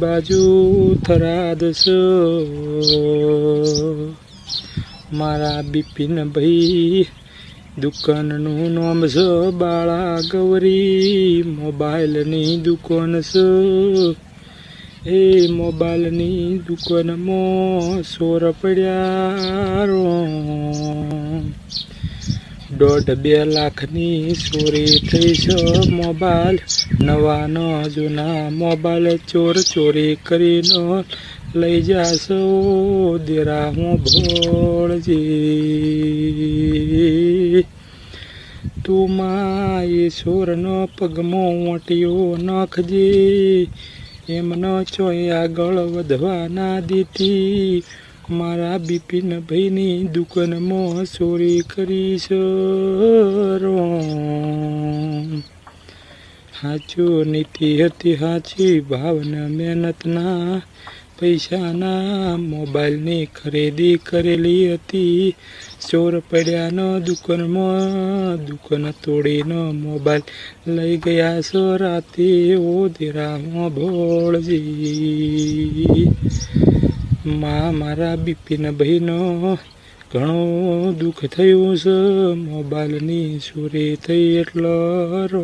બાજુ થરાદ છો મારા બિપિન ભાઈ, દુકાનનું નામ છે બાળા ગૌરી. મોબાઈલની દુકાન છે. એ મોબાઈલની દુકાનમાં સોર પડ્યા દોઢ બે લાખની ચોરી થઈ છે મોબાઈલ. નવાનો જૂના મોબાઈલ ચોર ચોરી કરીને લઈ જાશો. દેરા હું ભોળજી. તું માં એ પગમો ઓંટીઓ નાખજે. એમનો ચોય આગળ વધવા ના દીધી. મારા બિપિન ભાઈની દુકાનમાં ચોરી કરી છે રો નીતિ હતી સાચી, ભાવના મહેનતના પૈસાના. મોબાઈલની ખરીદી કરેલી હતી, ચોર પડ્યાનો દુકાનમાં. દુકાન તોડીનો મોબાઈલ લઈ ગયા છો, રાતે ઓ ધીરામાં ભોળજી. માં મારા બિપિન ભાઈનો ઘણું દુઃખ થયું છે. મોબાઈલની ચોરી થઈ એટલો રો